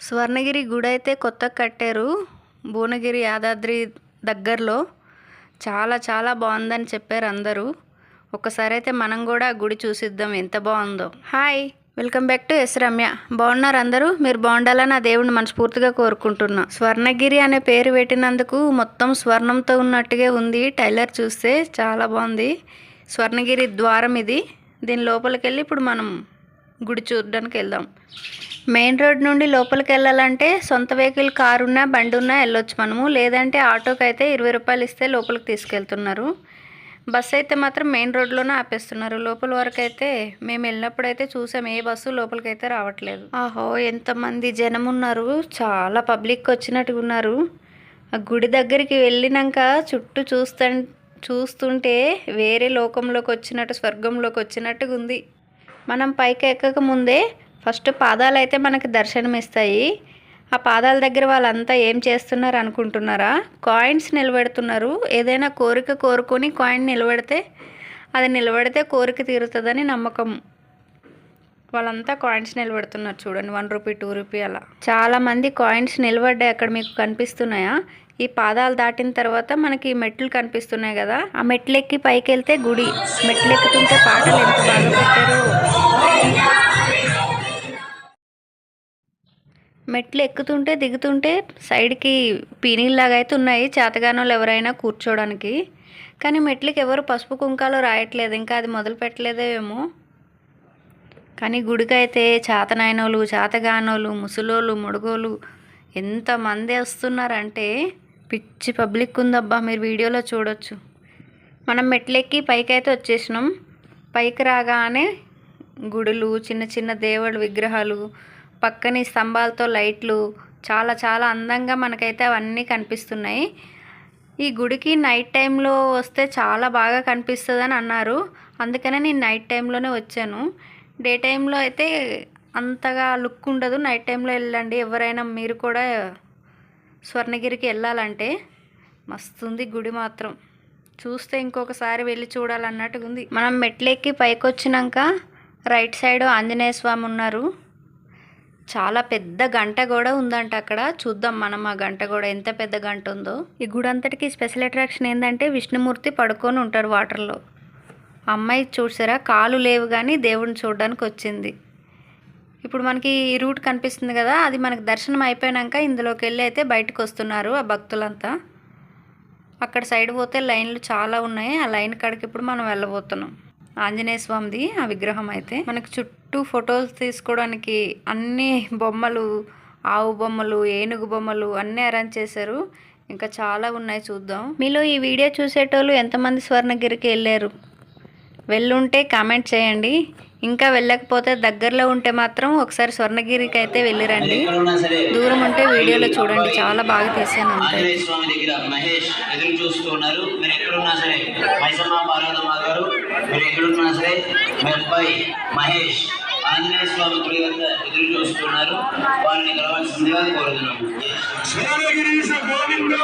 స్వర్ణగిరి గుడి అయితే కొత్తగా కట్టారు. భువనగిరి యాదాద్రి దగ్గరలో. చాలా చాలా బాగుందని చెప్పారు అందరూ. ఒకసారి అయితే మనం కూడా గుడి చూసిద్దాం ఎంత బాగుందో. Hi welcome back to S Ramya. బాగున్నారు అందరూ? మీరు బాగుండాలని ఆ దేవుడిని మనస్ఫూర్తిగా కోరుకుంటున్నా. స్వర్ణగిరి అనే పేరు పెట్టినందుకు మొత్తం స్వర్ణంతో ఉన్నట్టుగా ఉంది. టైలర్ చూస్తే చాలా బాగుంది. స్వర్ణగిరి ద్వారం ఇది. దీని లోపలికి వెళ్ళి ఇప్పుడు మనం గుడి చూడడానికి వెళ్దాం మెయిన్ రోడ్ నుండి లోపలికి వెళ్ళాలంటే సొంత వెహికల్ కారు ఉన్నా బండి ఉన్నా వెళ్ళొచ్చు మనము. లేదంటే ఆటోకి అయితే ఇరవై రూపాయలు ఇస్తే లోపలికి తీసుకెళ్తున్నారు. బస్సు అయితే మాత్రం మెయిన్ రోడ్లోనే ఆపేస్తున్నారు. లోపల వరకు అయితే మేము వెళ్ళినప్పుడు అయితే చూసాం. ఏ బస్సు లోపలికి అయితే రావట్లేదు. ఆహో ఎంతమంది జనం ఉన్నారు చాలా పబ్లిక్ వచ్చినట్టుగా ఉన్నారు ఆ గుడి దగ్గరికి వెళ్ళినాక చుట్టూ చూస్తా చూస్తుంటే వేరే లోకంలోకి వచ్చినట్టు స్వర్గంలోకి వచ్చినట్టుగా ఉంది మనం పైకి ఎక్కక ముందే ఫస్ట్ పాదాలు అయితే మనకి దర్శనం ఇస్తాయి ఆ పాదాల దగ్గర వాళ్ళంతా ఏం చేస్తున్నారు అనుకుంటున్నారా? కాయిన్స్ నిలబెడుతున్నారు. ఏదైనా కోరిక కోరుకొని కాయిన్ నిలబెడితే అది నిలబెడితే కోరిక తీరుతుందని నమ్మకం. వాళ్ళంతా కాయిన్స్ నిలబెడుతున్నారు చూడండి వన్ రూపీ టూ రూపీ అలా. చాలా మంది కాయిన్స్ నిలబడ్డాయి అక్కడ మీకు కనిపిస్తున్నాయా? ఈ పాదాలు దాటిన తర్వాత మనకి మెట్లు కనిపిస్తున్నాయి కదా ఆ మెట్లు ఎక్కి పైకి వెళ్తే గుడి. మెట్లు ఎక్కుతుంటే పాటలు ఎంత బాగా పెట్టారు? మెట్లు ఎక్కుతుంటే దిగుతుంటే సైడ్కి పీనీల్లాగా అయితే ఉన్నాయి చేతగానోళ్ళు ఎవరైనా కూర్చోడానికి. కానీ మెట్లకి ఎవరు పసుపు కుంకాలు రాయట్లేదు. ఇంకా అది మొదలు పెట్టలేదేమో. కానీ గుడికి అయితే చేతనాయనోళ్ళు చేతగానోళ్ళు ముసలోళ్ళు ముడుగోళ్ళు ఎంతమంది వస్తున్నారంటే పిచ్చి పబ్లిక్ ఉందబ్బా మీరు వీడియోలో చూడొచ్చు. మనం మెట్లెక్కి పైకి అయితే వచ్చేసినాం. పైకి రాగానే గుడులు చిన్న చిన్న దేవుడు విగ్రహాలు పక్కని స్తంభాలతో లైట్లు చాలా చాలా అందంగా మనకైతే అవన్నీ కనిపిస్తున్నాయి. ఈ గుడికి నైట్ టైంలో వస్తే చాలా బాగా కనిపిస్తుందని అన్నారు. అందుకనే నేను నైట్ టైంలోనే వచ్చాను. డే టైంలో అయితే అంతగా లుక్ ఉండదు. నైట్ టైంలో వెళ్ళండి. ఎవరైనా మీరు కూడా స్వర్ణగిరికి వెళ్ళాలంటే మస్తుంది గుడి మాత్రం. చూస్తే ఇంకొకసారి వెళ్ళి చూడాలన్నట్టుగా ఉంది మనం మెట్లెక్కి పైకి వచ్చినాక రైట్ సైడ్ ఆంజనేయ స్వామి ఉన్నారు. చాలా పెద్ద గంట కూడా ఉందంట అక్కడ. చూద్దాం మనం ఆ గంట కూడా ఎంత పెద్ద గంట ఉందో. ఈ గుడి అంతటికి స్పెషల్ అట్రాక్షన్ ఏంటంటే విష్ణుమూర్తి పడుకొని ఉంటారు వాటర్లో. అమ్మాయి చూసారా? కాలు లేవు కానీ దేవుడిని చూడడానికి వచ్చింది ఇప్పుడు మనకి ఈ రూట్ కనిపిస్తుంది కదా అది మనకి దర్శనం అయిపోయాక ఇందులోకి వెళ్ళి అయితే బయటకు వస్తున్నారు ఆ భక్తులంతా. అక్కడ సైడ్ పోతే లైన్లు చాలా ఉన్నాయి ఆ లైన్ కాడికి ఇప్పుడు మనం వెళ్ళబోతున్నాం. ఆంజనేయ స్వామిది ఆ విగ్రహం అయితే. మనకు చుట్టూ ఫొటోస్ తీసుకోవడానికి అన్ని బొమ్మలు ఆవు బొమ్మలు ఏనుగు బొమ్మలు అన్నీ అరేంజ్ చేశారు. ఇంకా చాలా ఉన్నాయి చూద్దాం. మీలో ఈ వీడియో చూసేటోళ్ళు ఎంతమంది స్వర్ణగిరికి వెళ్ళారు? వెళ్ళుంటే కామెంట్ చేయండి. ఇంకా వెళ్ళకపోతే దగ్గరలో ఉంటే మాత్రం ఒకసారి స్వర్ణగిరికి అయితే వెళ్ళిరండి. దూరం ఉంటే వీడియోలో చూడండి. చాలా బాగా తీసాను అంతే. స్వామి దగ్గర మహేష్ ఎదురు చూస్తూ ఉన్నారు. మీరు ఎక్కడున్నా సరే మైసమ్మ పార్వతమ్మ గారు మీరు ఎక్కడున్నా సరే మీ అబ్బాయి మహేష్ ఆంజనేయ స్వామి గుడి వద్ద ఎదురు చూస్తున్నారు వారిని కలవాల్సిందిగా కోరుతున్నాము గోవింద.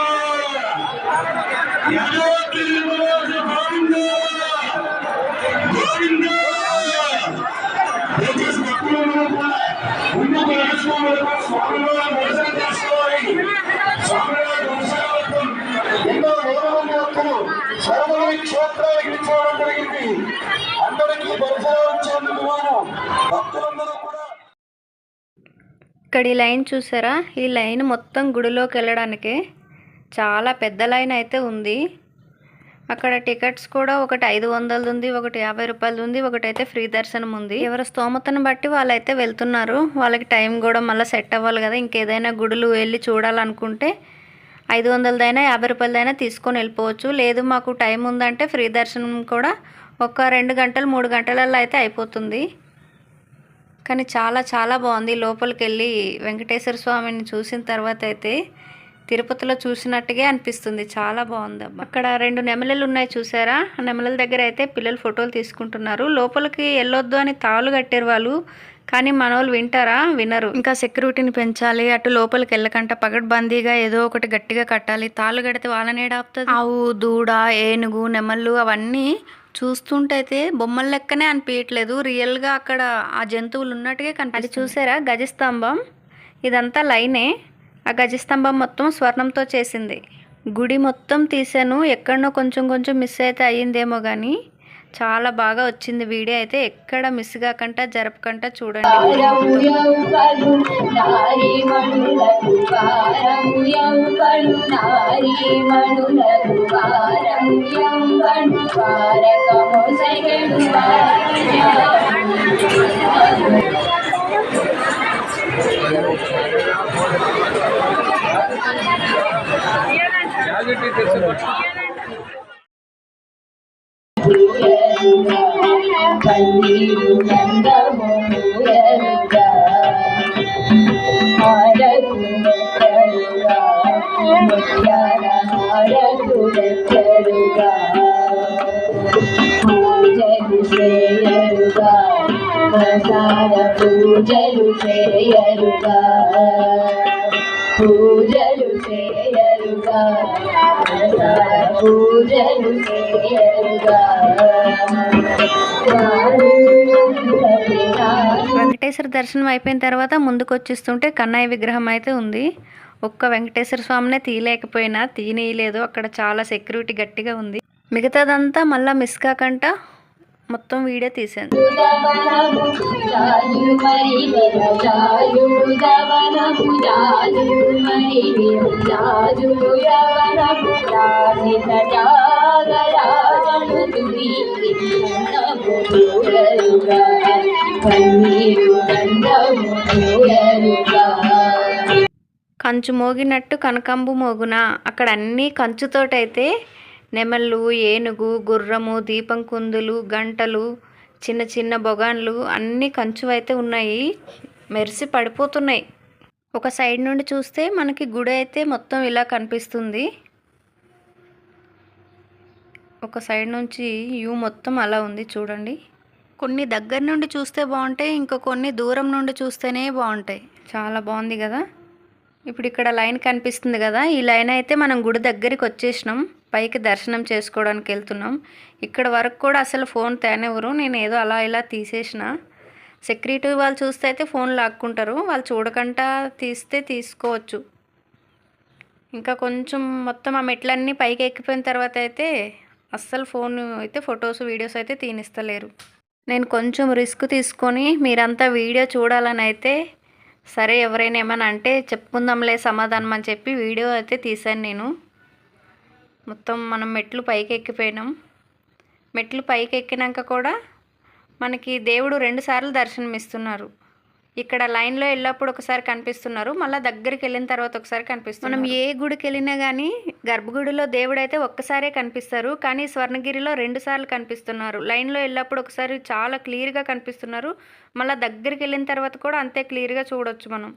క్షేత్రానికి జరిగింది. అందరికీ దర్శనం ఇచ్చేందుకు భక్తులందరూ కూడా ఇక్కడ ఈ లైన్ చూసారా? ఈ లైన్ మొత్తం గుడిలోకి వెళ్ళడానికి. చాలా పెద్ద లైన్ అయితే ఉంది. అక్కడ టికెట్స్ కూడా ఒకటి ఐదు వందలది ఉంది ఒకటి యాభై రూపాయలు ఉంది ఒకటి అయితే ఫ్రీ దర్శనం ఉంది ఎవరి స్తోమతను బట్టి వాళ్ళైతే వెళ్తున్నారు. వాళ్ళకి టైం కూడా మళ్ళీ సెట్ అవ్వాలి కదా. ఇంకేదైనా గుడులు వెళ్ళి చూడాలనుకుంటే ఐదు వందలదైనా యాభై రూపాయలదైనా తీసుకొని వెళ్ళిపోవచ్చు. లేదు మాకు టైం ఉందంటే ఫ్రీ దర్శనం కూడా ఒక రెండు గంటలు మూడు గంటలలో అయితే అయిపోతుంది. కానీ చాలా చాలా బాగుంది. లోపలికి వెళ్ళి వెంకటేశ్వర స్వామిని చూసిన తర్వాత అయితే తిరుపతిలో చూసినట్టుగా అనిపిస్తుంది. చాలా బాగుంది అబ్బా అక్కడ రెండు నెమలలు ఉన్నాయి చూసారా? ఆ నెమలల దగ్గర అయితే పిల్లలు ఫోటోలు తీసుకుంటున్నారు. లోపలికి వెళ్ళొద్దు అని తాళ్ళు కట్టారు వాళ్ళు కానీ మన వాళ్ళు వింటారా? వినరు. ఇంకా సెక్యూరిటీని పెంచాలి అటు లోపలికి వెళ్ళకంట పగడ్బందీగా ఏదో ఒకటి గట్టిగా కట్టాలి. తాళ్ళు కడితే వాళ్ళని ఏడాపుతుంది? ఆవు దూడ ఏనుగు నెమళ్ళు అవన్నీ చూస్తుంటే అయితే బొమ్మల లెక్కనే అనిపించట్లేదు రియల్గా అక్కడ ఆ జంతువులు ఉన్నట్టుగా కనిపి అది చూసారా? గజస్తంభం. ఇదంతా లైనే. ఆ గజస్తంభం మొత్తం స్వర్ణంతో చేసింది. గుడి మొత్తం తీసాను ఎక్కడనో కొంచెం కొంచెం మిస్ అయితే అయ్యిందేమో కానీ చాలా బాగా వచ్చింది వీడియో అయితే. ఎక్కడ మిస్ కాకుండా జరపకుండా చూడండి. కారము యౌకలు నారీమణులకు కారము యౌకలు నారీమణులకు కారము పూజలు చేయరుగా పూజలు చేయరుగా పూజలు పూజలు వెంకటేశ్వర దర్శనం అయిపోయిన తర్వాత ముందుకు వచ్చేస్తుంటే కన్నయ్య విగ్రహం అయితే ఉంది. ఒక్క వెంకటేశ్వర స్వామినే తీయలేకపోయినా తీనేయలేదు అక్కడ చాలా సెక్యూరిటీ గట్టిగా ఉంది. మిగతాదంతా మళ్ళీ మిస్ కాకుండా మొత్తం వీడియో తీసాను కంచు మోగినట్టు కనకంబు మోగునా? అక్కడ అన్నీ కంచుతోటైతే నెమళ్ళు ఏనుగు గుర్రము దీపం కుందులు గంటలు చిన్న చిన్న బొగాన్లు అన్నీ కంచువైతే ఉన్నాయి. మెరిసి పడిపోతున్నాయి. ఒక సైడ్ నుండి చూస్తే మనకి గుడి అయితే మొత్తం ఇలా కనిపిస్తుంది. ఒక సైడ్ నుంచి వ్యూ మొత్తం అలా ఉంది చూడండి. కొన్ని దగ్గర నుండి చూస్తే బాగుంటాయి ఇంకా కొన్ని దూరం నుండి చూస్తేనే బాగుంటాయి. చాలా బాగుంది కదా? ఇప్పుడు ఇక్కడ లైన్ కనిపిస్తుంది కదా? ఈ లైన్ అయితే మనం గుడి దగ్గరికి వచ్చేసినాం. పైకి దర్శనం చేసుకోవడానికి వెళ్తున్నాం. ఇక్కడ వరకు కూడా అసలు ఫోన్ తేనివ్వరు. నేను ఏదో అలా ఇలా తీసేసిన. సెక్యూరిటీ వాళ్ళు చూస్తే అయితే ఫోన్ లాక్కుంటారు. వాళ్ళు చూడకుండా తీస్తే తీసుకోవచ్చు. ఇంకా కొంచెం మొత్తం ఆ మెట్లన్నీ పైకి ఎక్కిపోయిన తర్వాత అయితే అస్సలు ఫోన్ అయితే ఫొటోస్ వీడియోస్ అయితే తీనిస్తలేరు. నేను కొంచెం రిస్క్ తీసుకొని మీరంతా వీడియో చూడాలని అయితే సరే ఎవరైనా ఏమైనా అంటే చెప్పుకుందాంలే సమాధానం అని చెప్పి వీడియో అయితే తీశాను నేను. మొత్తం మనం మెట్లు పైకి ఎక్కిపోయినాం మెట్లు పైకి ఎక్కినాక కూడా మనకి దేవుడు రెండుసార్లు దర్శనం ఇస్తున్నారు ఇక్కడ లైన్లో వెళ్ళినప్పుడు ఒకసారి కనిపిస్తున్నారు మళ్ళీ దగ్గరికి వెళ్ళిన తర్వాత ఒకసారి కనిపిస్తున్నారు. మనం ఏ గుడికి వెళ్ళినా కానీ గర్భగుడిలో దేవుడు అయితే ఒక్కసారే కనిపిస్తారు కానీ స్వర్ణగిరిలో రెండు సార్లు కనిపిస్తున్నారు. లైన్లో వెళ్ళినప్పుడు ఒకసారి చాలా క్లియర్గా కనిపిస్తున్నారు మళ్ళీ దగ్గరికి వెళ్ళిన తర్వాత కూడా అంతే క్లియర్గా చూడొచ్చు మనం.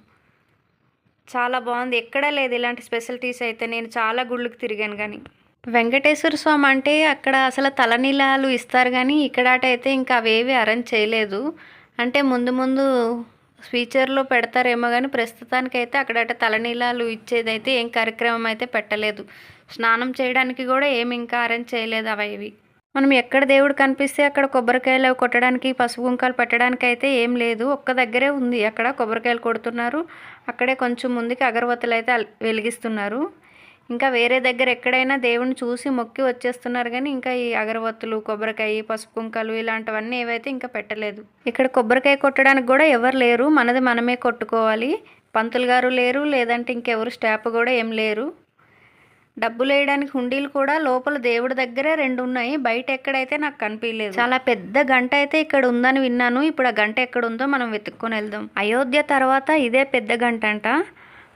చాలా బాగుంది. ఎక్కడా లేదు ఇలాంటి స్పెషాలిటీస్ అయితే. నేను చాలా గుళ్ళకి తిరిగాను కానీ వెంకటేశ్వర స్వామి అంటే అక్కడ అసలు తలనీలాలు ఇస్తారు కానీ ఇక్కడ అయితే ఇంకా అవేవి అరేంజ్ చేయలేదు. అంటే ముందు ముందు ఫ్యూచర్లో పెడతారేమో కానీ ప్రస్తుతానికైతే అక్కడట తలనీలాలు ఇచ్చేదైతే ఏం కార్యక్రమం అయితే పెట్టలేదు. స్నానం చేయడానికి కూడా ఏమి ఇంకా అరేంజ్ చేయలేదు అవి మనం ఎక్కడ దేవుడు కనిపిస్తే అక్కడ కొబ్బరికాయలు అవి కొట్టడానికి పసుపు కుంకాలు పెట్టడానికి అయితే ఏం లేదు. ఒక్క దగ్గరే ఉంది. అక్కడ కొబ్బరికాయలు కొడుతున్నారు. అక్కడే కొంచెం ముందుకి అగరబత్తులు అయితే అల్- వెలిగిస్తున్నారు. ఇంకా వేరే దగ్గర ఎక్కడైనా దేవుని చూసి మొక్కి వచ్చేస్తున్నారు కానీ ఇంకా ఈ అగరబత్తులు కొబ్బరికాయ పసుపు కుంకాలు ఇలాంటివన్నీ ఏవైతే ఇంకా పెట్టలేదు. ఇక్కడ కొబ్బరికాయ కొట్టడానికి కూడా ఎవరు లేరు. మనది మనమే కొట్టుకోవాలి. పంతులు గారు లేరు. లేదంటే ఇంకెవరు స్టాఫ్ కూడా ఏం లేరు. డబ్బులు వేయడానికి హుండీలు కూడా లోపల దేవుడి దగ్గరే రెండు ఉన్నాయి. బయట ఎక్కడైతే నాకు కనిపించలేదు. చాలా పెద్ద గంట అయితే ఇక్కడ ఉందని విన్నాను. ఇప్పుడు ఆ గంట ఎక్కడ ఉందో మనం వెతుక్కొని వెళ్దాం. అయోధ్య తర్వాత ఇదే పెద్ద గంట అంట.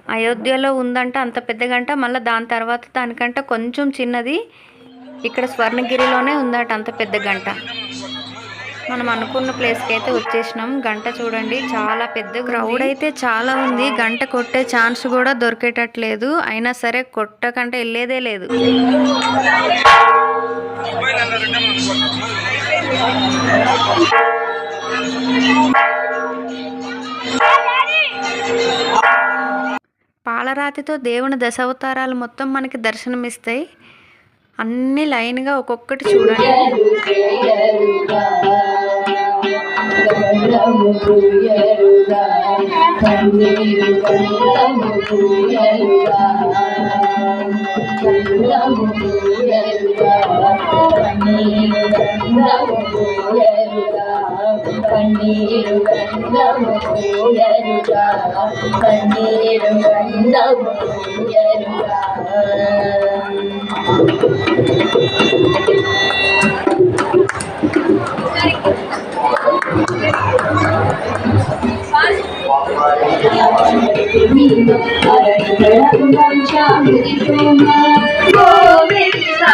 అయోధ్యలో ఉందంట అంత పెద్ద గంట. మళ్ళీ దాని తర్వాత దానికంటే కొంచెం చిన్నది. ఇక్కడ స్వర్ణగిరిలోనే ఉందట అంత పెద్ద గంట. మనం అనుకున్న ప్లేస్కి అయితే వచ్చేసినాం. గంట చూడండి చాలా పెద్ద క్రౌడ్ అయితే చాలా ఉంది. గంట కొట్టే ఛాన్స్ కూడా దొరికేటట్లేదు. అయినా సరే కొట్టకంటే వెళ్ళేదే లేదు. పాలరాతితో దేవుని దశావతారాలు మొత్తం మనకి దర్శనమిస్తాయి. అన్ని లైన్గా ఒక్కొక్కటి చూడండి. చేయరుగా കണ്ണീരും കണ്ണമുയരുക കണ്ണീരും കണ്ണമുയരുക அரணிகளும் வஞ்சாமிரி போமா கோவிந்தா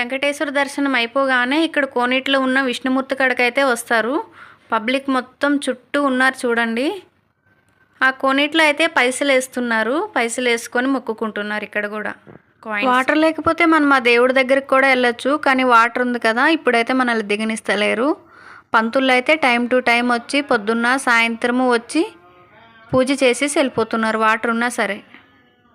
వెంకటేశ్వర దర్శనం అయిపోగానే ఇక్కడ కోనేటిలో ఉన్న విష్ణుమూర్తి కడకైతే వస్తారు. పబ్లిక్ మొత్తం చుట్టూ ఉన్నారు చూడండి. ఆ కోనేటిలో అయితే పైసలు వేస్తున్నారు. పైసలు వేసుకొని మొక్కుకుంటున్నారు ఇక్కడ కూడా. వాటర్ లేకపోతే మనం ఆ దేవుడి దగ్గరికి కూడా వెళ్ళొచ్చు కానీ వాటర్ ఉంది కదా ఇప్పుడైతే మనల్ని దిగనిస్తలేరు. పంతులు అయితే టైం టు టైం వచ్చి పొద్దున్న సాయంత్రము వచ్చి పూజ చేసేసి వెళ్ళిపోతున్నారు వాటర్ ఉన్నా సరే.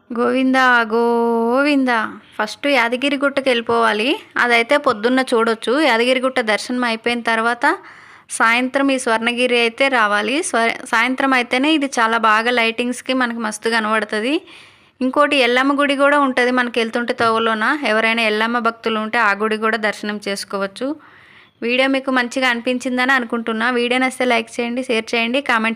గోవిందా గోవిందా. ఫస్ట్ యాదగిరిగుట్టకి వెళ్ళిపోవాలి. అదైతే పొద్దున్న చూడొచ్చు. యాదగిరిగుట్ట దర్శనం అయిపోయిన తర్వాత సాయంత్రం ఈ స్వర్ణగిరి అయితే రావాలి. స్వ సాయంత్రం అయితేనే ఇది చాలా బాగా లైటింగ్స్కి మనకి మస్తు కనబడుతుంది. ఇంకోటి ఎల్లమ్మ గుడి కూడా ఉంటుంది మనకి వెళ్తుంటే తోవలోన. ఎవరైనా ఎల్లమ్మ భక్తులు ఉంటే ఆ గుడి కూడా దర్శనం చేసుకోవచ్చు. వీడియో మీకు మంచిగా అనిపించిందని అనుకుంటున్నా. వీడియో వస్తే లైక్ చేయండి షేర్ చేయండి కామెంట్